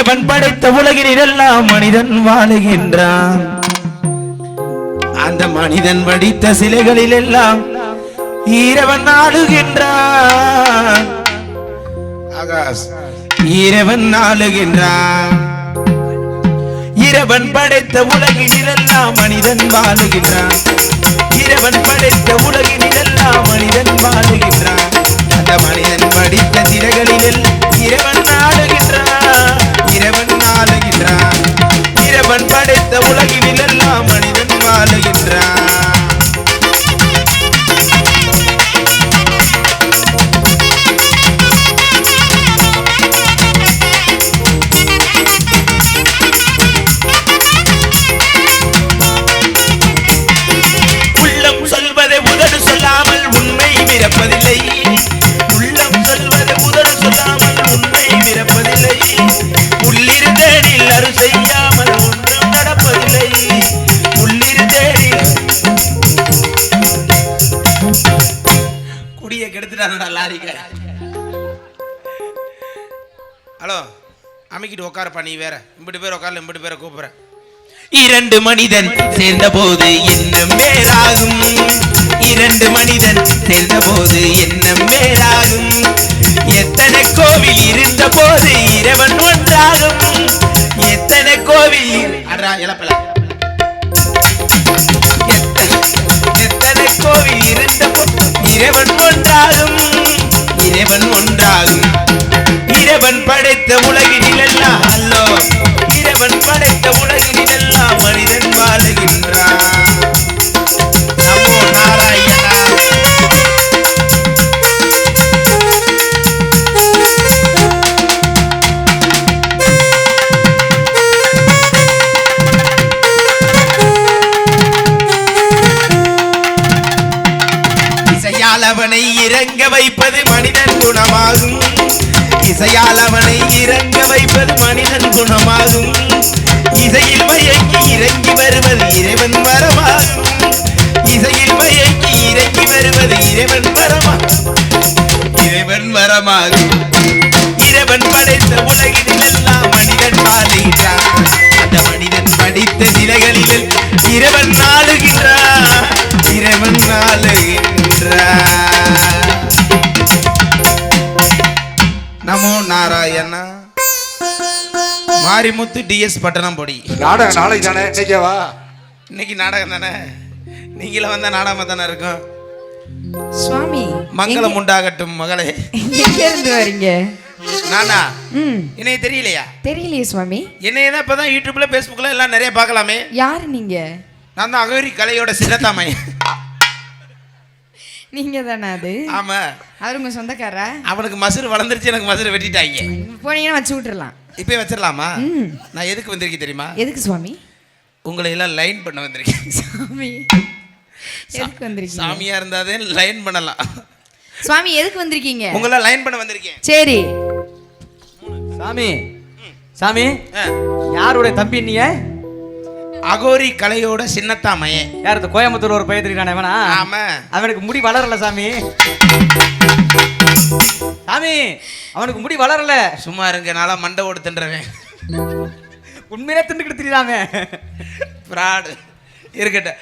இறைவன் படைத்த உலகில் எல்லாம் மனிதன் வாழுகின்றான். அந்த மனிதன் வடித்த சிலைகளில் எல்லாம் ஈரவன் ஆளுகின்றான் ஆகாஷ் ஈரவன் ஆளுகின்றான் இரவன் படைத்த உலகினிலெல்லாம் மனிதன் வாழுகின்றான். இரவன் படைத்த உலகினிலெல்லாம் மனிதன் வாழுகின்றான். கெடுத்துட்டானடா லாரிக்க. ஹலோ அமைக்கிட்டு உட்காரப்பா நீ வேற. இம்பிட்டு பேர் உட்காரல இம்பிட்டு பேரை கூப்பிடுறேன் இரண்டு மனிதன் சேர்ந்த போது எண்ணம் வேறாகும். இரண்டு மனிதன் சேர்ந்த போது எண்ணம் வேறாகும். எத்தனை கோவில் இருந்த போது இறைவன் ஒன்றாகும் எத்தனை கோவில் இழப்பல. எத்தனை- எத்தனை கோவில் இருந்த போது இசையால் அவனை இறங்க வைப்பது மனிதன் குணமாகும். இசையால் அவனை இறங்க வைப்பது மனிதன் குணமாகும். இசையில் மயக்கி இறங்கி வருவது இறைவன் வரமாகும். இசையில் மயக்கி இறங்கி வருவது இறைவன் வரமாகும். இறைவன் வரமாகும். மாரிமுத்து டிஎஸ் பட்டணம் பொடி நாடகம் நாளைக்கு தானே? இன்னைக்கேவா இன்னைக்கு நாடகம் தானே? நீங்கள வந்த நாடகமா தானே இருக்கும்? சுவாமி மங்களம் உண்டாகட்டும் மகளே. எங்க இருந்து வரீங்க? நானா? ம். என்னைய தெரியலையா? தெரியலையே சுவாமி. என்னைய தான் இப்பதான் யூடியூப்ல பேஸ்புக்ல எல்லாம் நிறைய பார்க்கலாமே. யார் நீங்க? நான் தான் அகோரி கலையோட சின்னத்தாமை. நீங்க தானே அது? ஆமா. அவர் உங்க சொந்தக்காரா அவனுக்கு மசுறு வளர்ந்துருச்சு எனக்கு மசுறு வெட்டிட்டாங்க. போனீங்கன்னா வச்சு விட்டுறலாம். இப்போ வச்சிடலாமா. நான் எதுக்கு வந்திருக்கேன் தெரியுமா? எதுக்கு சுவாமி? உங்களை எல்லாம் லைன் பண்ண வந்திருக்கேன். சுவாமி எதுக்கு வந்திருக்கீங்க? சாமியா இருந்தாதே லைன் பண்ணலாம். சுவாமி எதுக்கு வந்திருக்கீங்க? உங்களை லைன் பண்ண வந்திருக்கேன். சரி. சாமி சாமி. யாருடைய தம்பி நீங்க? அகோரி கலையோட சின்னத்தாமையே. யார் இந்த கோயம்புத்தூர் ஒரு பையன் இருக்கானே வேணா ஆமா. அவனுக்கு முடி வளரல சாமி. சாமி அவனுக்கு முடி வளரல. சும்மா இருங்க நாளா மண்டை ஓடு தின்றவன். உண்மையிலே திண்டுக்கிட்டு திரியாம ஃப்ராடு இருக்கட்டும்.